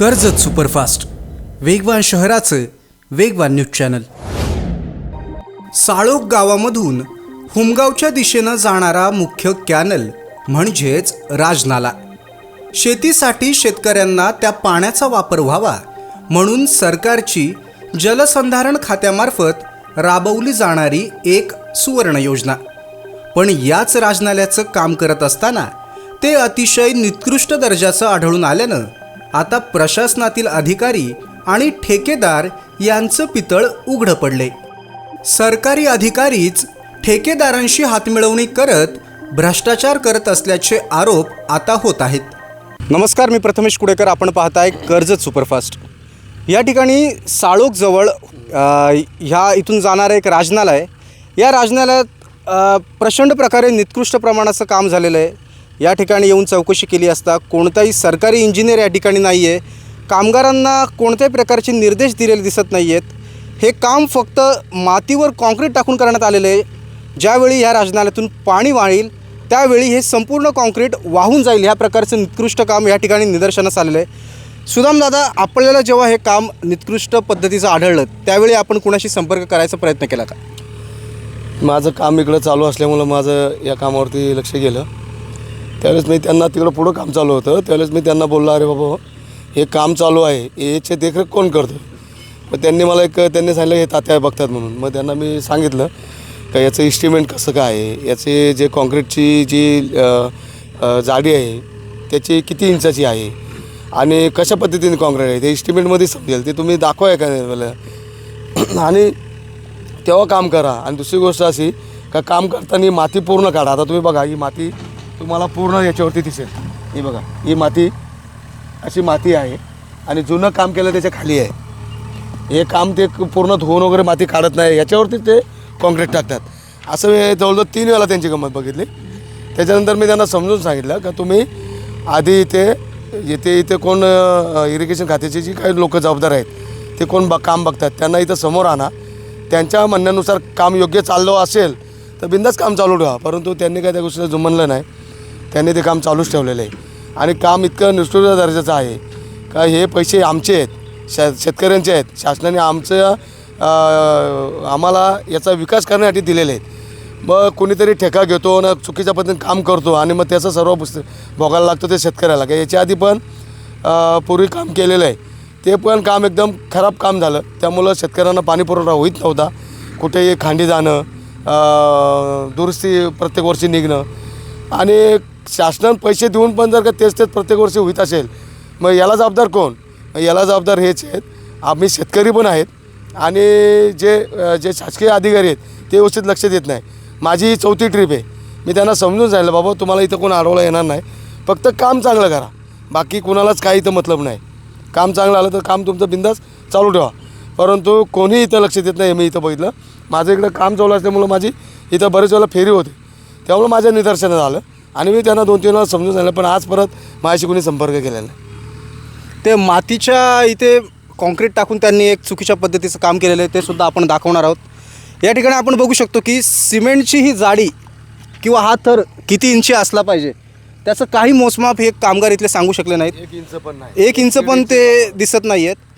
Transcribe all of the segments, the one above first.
Karjat superfast. वेगवान शहराचं वेगवान न्यूज चॅनल. साळोग गावामधून हुमगावच्या दिशेनं जाणारा मुख्य कॅनल म्हणजेच राजनाला. शेतीसाठी शेतकऱ्यांना त्या पाण्याचा वापर व्हावा म्हणून सरकारची जलसंधारण खात्यामार्फत राबवली जाणारी एक सुवर्ण योजना. पण याच राजनाल्याचं काम करत असताना ते अतिशय निकृष्ट दर्जाचं आढळून आल्यानं आता प्रशासनातील अधिकारी आणि ठेकेदार यांचं पितळ उघडं पडले. सरकारी अधिकारीच ठेकेदारांशी हातमिळवणी करत भ्रष्टाचार करत असल्याचे आरोप आता होत आहेत. नमस्कार मी प्रथमेश कुडेकर. आपण पाहताय कर्जत सुपरफास्ट. या ठिकाणी साळोखजवळ ह्या इथून जाणारं एक राजनाला आहे. या राजनालयात प्रचंड प्रकारे निकृष्ट प्रमाणाचं काम झालेलं आहे. या ठिकाणी येऊन चौकशी केली असता कोणताही सरकारी इंजिनियर या ठिकाणी नाही आहे कामगारांना कोणत्याही प्रकारचे निर्देश दिलेले दिसत नाही आहेत हे काम फक्त मातीवर काँक्रीट टाकून करण्यात आलेलं आहे. ज्यावेळी ह्या राजनालयातून पाणी वाळील त्यावेळी हे संपूर्ण काँक्रीट वाहून जाईल ह्या प्रकारचं निकृष्ट काम या ठिकाणी निदर्शनास आलेलं आहे. सुदामदादा आपल्याला जेव्हा हे काम निकृष्ट पद्धतीचं आढळलं त्यावेळी आपण कुणाशी संपर्क करायचा प्रयत्न केला का? माझं काम इकडं चालू असल्यामुळं माझं या कामावरती लक्ष गेलं. त्यावेळेस मी त्यांना तिकडं पुढं काम चालू होतं. त्यावेळेस मी त्यांना बोललो अरे बाबा हे काम चालू आहे. याचे देखरेख कोण करतं? मग त्यांनी मला एक त्यांनी सांगितलं हे तात्या बघतात म्हणून. मग त्यांना मी सांगितलं का याचं इस्टिमेंट कसं काय आहे? याचे जे कॉन्क्रीटची जी जाडी आहे त्याची किती इंचाची आहे? आणि कशा पद्धतीने कॉन्क्रीट आहे? ते इस्टिमेंटमध्ये समजेल. ते तुम्ही दाखवा का मला? आणि तेव्हा काम करा. आणि दुसरी गोष्ट अशी का काम करताना माती पूर्ण काढा. आता तुम्ही बघा ही माती तुम्हाला पूर्ण याच्यावरती दिसेल. ही बघा ही माती अशी माती आहे आणि जुनं काम केलं त्याच्याखाली आहे. हे काम ते पूर्ण धुवून वगैरे माती काढत नाही याच्यावरती ते कॉन्क्रीट टाकतात. असं मी जवळजवळ तीन वेळा त्यांची गंमत बघितली. त्याच्यानंतर मी त्यांना समजून सांगितलं का तुम्ही आधी इथे येथे इथे कोण इरिगेशन खात्याची जी काही लोक जबाबदार आहेत ते कोण ब काम बघतात त्यांना इथं समोर आणा. त्यांच्या म्हणण्यानुसार काम योग्य चाललं असेल तर बिंदास काम चालू ठेवा परंतु त्यांनी काय त्या गोष्टीला जुमनलं नाही. त्यांनी ते काम चालूच ठेवलेलं आहे. आणि काम इतकं निष्ठुर दर्जाचं आहे. का हे पैसे आमचे आहेत शे शेतकऱ्यांचे आहेत. शासनाने आमचं आम्हाला याचा विकास करण्यासाठी दिलेले आहेत. मग कोणीतरी ठेका घेतो ना चुकीच्या पद्धतीने काम करतो आणि मग त्याचं सर्व भोगायला लागतो ते शेतकऱ्याला. का याच्या आधी पण पूर्वी काम केलेलं आहे. ते पण काम एकदम खराब काम झालं. त्यामुळं शेतकऱ्यांना पाणी पुरवठा होईत नव्हता. कुठेही खांडी जाणं दुरुस्ती प्रत्येक वर्षी निघणं आणि शासनानं पैसे देऊन पण जर का तेच तेच प्रत्येक वर्षी होईत असेल मग याला जबाबदार कोण? मग याला जबाबदार हेच आहेत. आम्ही शेतकरी पण आहेत आणि जे जे शासकीय अधिकारी आहेत ते व्यवस्थित लक्ष देत नाही. माझी ही चौथी ट्रिप आहे. मी त्यांना समजून सांगितलं बाबा तुम्हाला इथं कोण अडवला येणार नाही. फक्त काम चांगलं करा. बाकी कुणालाच काही इथं मतलब नाही. काम चांगलं आलं तर काम तुमचं बिंदास चालू ठेवा. परंतु कोणी इथं लक्ष देत नाही मी इथं बघितलं. माझं इकडं काम चालू असल्यामुळं माझी इथं बरेच वेळेला फेरी होते. त्यामुळं माझ्या निदर्शनात आलं. आणि मी त्यांना दोन तीन वेळा समजून सांगितलं पण आज परत माझ्याशी कोणी संपर्क केलेला नाही. ते मातीच्या इथे कॉन्क्रीट टाकून त्यांनी एक चुकीच्या पद्धतीचं काम केलेलं आहे ते सुद्धा आपण दाखवणार आहोत. या ठिकाणी आपण बघू शकतो की सिमेंटची ही जाडी किंवा हा थर किती इंची असला पाहिजे त्याचं काही मोजमाप हे कामगार इथले सांगू शकले नाहीत. एक इंच पण नाही. एक इंच पण ते दिसत नाही आहेत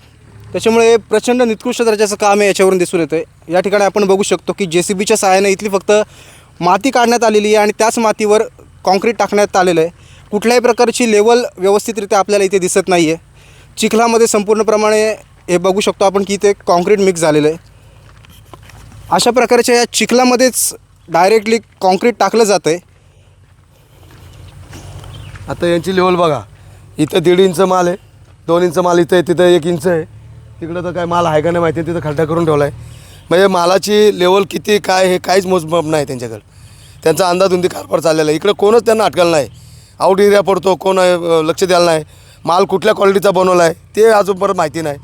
त्याच्यामुळे प्रचंड निकृष्ट दर्जाचं काम आहे याच्यावरून दिसून येतं या ठिकाणी आपण बघू शकतो की जे सी बीच्या सहाय्याने इथली फक्त माती काढण्यात आलेली आहे आणि त्याच मातीवर कॉन्क्रीट टाकण्यात आलेलं आहे. कुठल्याही प्रकारची लेवल व्यवस्थितरित्या आपल्याला इथे दिसत नाही आहे चिखलामध्ये संपूर्णप्रमाणे हे बघू शकतो आपण की इथे कॉन्क्रीट मिक्स झालेलं आहे. अशा प्रकारच्या या चिखलामध्येच डायरेक्टली कॉन्क्रीट टाकलं जातं आहे आता यांची लेवल बघा. इथं दीड इंच माल आहे. दोन इंच माल इथं आहे तिथं एक इंच आहे. तिकडं तर काय माल आहे का नाही माहिती तिथं खड्डा करून ठेवला आहे म्हणजे मालाची लेवल किती काय हे काहीच मोजमाप नाही त्यांच्याकडं. त्यांचा अंदाधुंदी कारभार चाललेला आहे. इकडं कोणच त्यांना अटकलं नाही. आउट एरिया पडतो कोण लक्ष द्यायला नाही. माल कुठल्या क्वालिटीचा बनवला आहे ते अजूनपर्यंत माहिती नाही.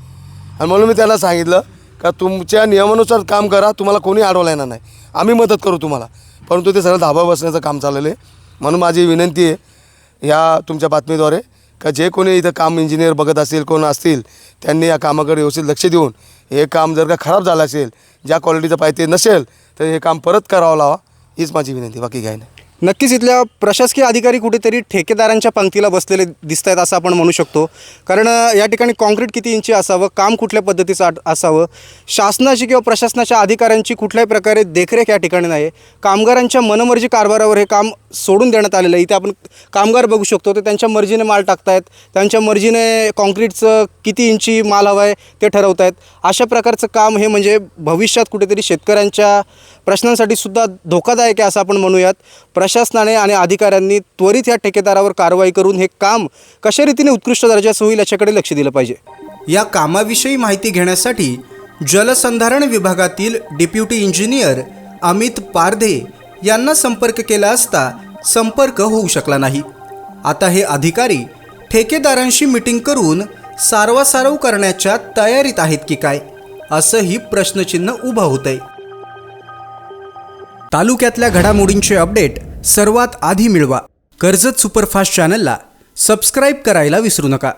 आणि म्हणून मी त्यांना सांगितलं का तुमच्या नियमानुसार काम करा तुम्हाला कोणी अडवला येणार नाही. आम्ही मदत करू तुम्हाला. परंतु ते सगळं धाबा बसण्याचं काम चाललेलं आहे. म्हणून माझी विनंती आहे ह्या तुमच्या बातमीद्वारे का जे कोणी इथं काम इंजिनियर बघत असतील कोण असतील त्यांनी या कामाकडे व्यवस्थित लक्ष देऊन हे काम जर का खराब झालं असेल ज्या क्वालिटीचं पाहिजे ते नसेल तर हे काम परत करावं लावा. हीच माझी विनंती बाकी काय नाही. नक्कीच इथल्या प्रशासकीय अधिकारी कुठेतरी ठेकेदारांच्या पंक्तीला बसलेले दिसत आहेत असं आपण म्हणू शकतो. कारण अ, या ठिकाणी कॉन्क्रीट किती इंची असावं काम कुठल्या पद्धतीचं आट- असावं शासनाची किंवा प्रशासनाच्या अधिकाऱ्यांची कुठल्याही प्रकारे देखरेख या ठिकाणी नाही कामगारांच्या मनमर्जी कारभारावर हे काम सोडून देण्यात आलेलं आहे. इथे आपण कामगार बघू शकतो ते त्यांच्या मर्जीने माल टाकतायत त्यांच्या मर्जीने कॉन्क्रीटचं किती इंची माल हवा आहे ते ठरवत आहेत अशा प्रकारचं काम हे म्हणजे भविष्यात कुठेतरी शेतकऱ्यांच्या प्रश्नांसाठी सुद्धा धोकादायक आहे असं आपण म्हणूयात. प्रशासनाने आणि अधिकाऱ्यांनी त्वरित या ठेकेदारावर कारवाई करून हे काम कशा रीतीने उत्कृष्ट दर्जाचं होईल याच्याकडे लक्ष दिलं पाहिजे. या कामाविषयी माहिती घेण्यासाठी जलसंधारण विभागातील डेप्युटी इंजिनियर अमित पारधे यांना संपर्क केला असता संपर्क होऊ शकला नाही. आता हे अधिकारी ठेकेदारांशी मिटिंग करून सारवासारव करण्याच्या तयारीत आहेत की काय असंही प्रश्नचिन्ह उभं होतंय. तालुक्यातल्या घडामोडींचे अपडेट सर्वात आधी मिळवा. कर्जत सुपरफास्ट चॅनलला सबस्क्राईब करायला विसरू नका.